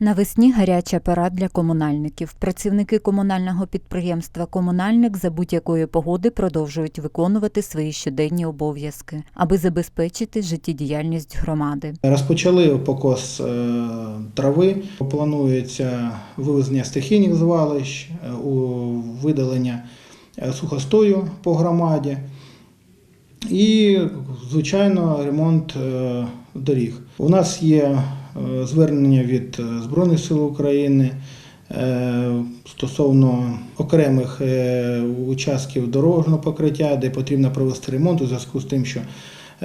Навесні гаряча пора для комунальників. Працівники комунального підприємства Комунальник за будь-якої погоди продовжують виконувати свої щоденні обов'язки, аби забезпечити життєдіяльність громади. Розпочали покос е, трави. Планується вивезення стихійних звалищ, е, у видалення е, сухостою по громаді. І, звичайно, ремонт доріг. У нас є звернення від е, Збройних сил України е, стосовно окремих е, участків дорожнього покриття, де потрібно провести ремонт у зв'язку з тим, що е,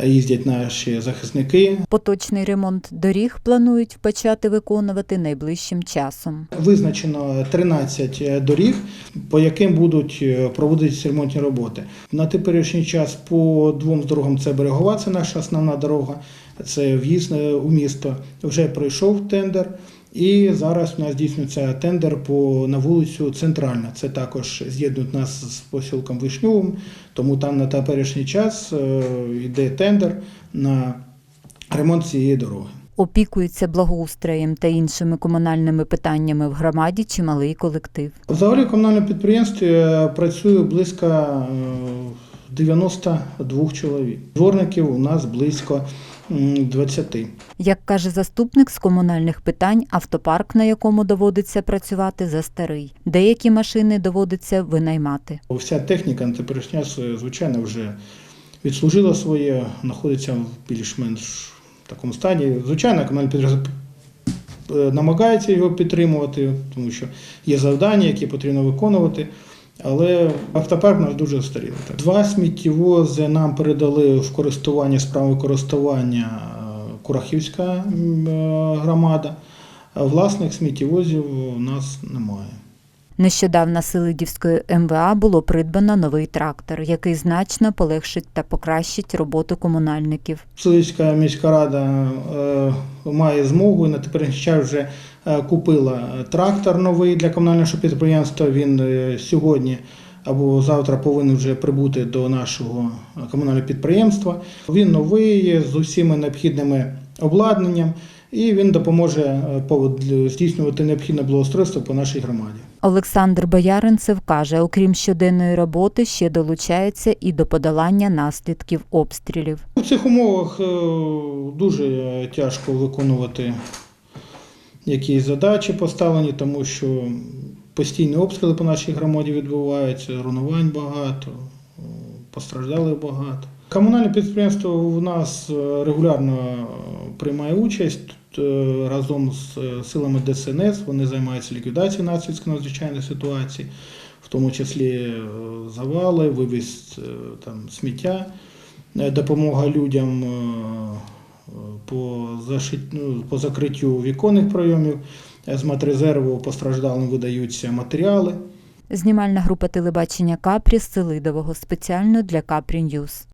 їздять наші захисники. Поточний ремонт доріг планують почати виконувати найближчим часом. Визначено 13 доріг, по яким будуть е, проводитися ремонтні роботи. На теперішній час по двом дорогам це берегова, це наша основна дорога, це в'їзд е, у місто. Вже пройшов тендер. І зараз у нас здійснюється тендер по на вулицю Центральна. Це також з'єднують нас з посілком Вишньовим, тому там на теперішній час е, йде тендер на ремонт цієї дороги. Опікується благоустроєм та іншими комунальними питаннями в громаді чималий колектив. Взагалі в комунальному підприємстві е, працює близько е, 92 чоловік. Дворників у нас близько м, 20. Як каже заступник з комунальних питань, автопарк, на якому доводиться працювати, застарий. Деякі машини доводиться винаймати. Вся техніка на теперішній е, звичайно, вже відслужила своє, знаходиться в більш-менш такому стані. Звичайно, комунальне підприємство е, намагається його підтримувати, тому що є завдання, які потрібно виконувати. Але автопарк нас дуже старіли. Два сміттєвози нам передали в користування справи користування е, Курахівська е, громада. Власних сміттєвозів у нас немає. Нещодавно Селидівської МВА було придбано новий трактор, який значно полегшить та покращить роботу комунальників. Силицька міська рада е, має змогу на теперішній час вже е, купила трактор новий для комунального підприємства. Він е, сьогодні або завтра повинен вже прибути до нашого комунального підприємства. Він новий з усіма необхідними обладнанням, і він допоможе здійснювати необхідне благоустройство по нашій громаді. Олександр Бояринцев каже, окрім щоденної роботи, ще долучається і до подолання наслідків обстрілів. У цих умовах е, дуже тяжко виконувати якісь задачі поставлені, тому що постійні обстріли по нашій громаді відбуваються, руйнувань багато, е, постраждалих багато. Комунальне підприємство у нас е, регулярно приймає участь разом з е, силами ДСНС. Вони займаються ліквідацією наслідків надзвичайної ситуації, в тому числі е, завали, вивіз е, там сміття. Е, допомога людям е, е, по, ну, по закриттю віконних прийомів. Е, З матрезерву постраждалим видаються матеріали. Знімальна група телебачення Капрі з Селидового спеціально для Капрі Ньюз.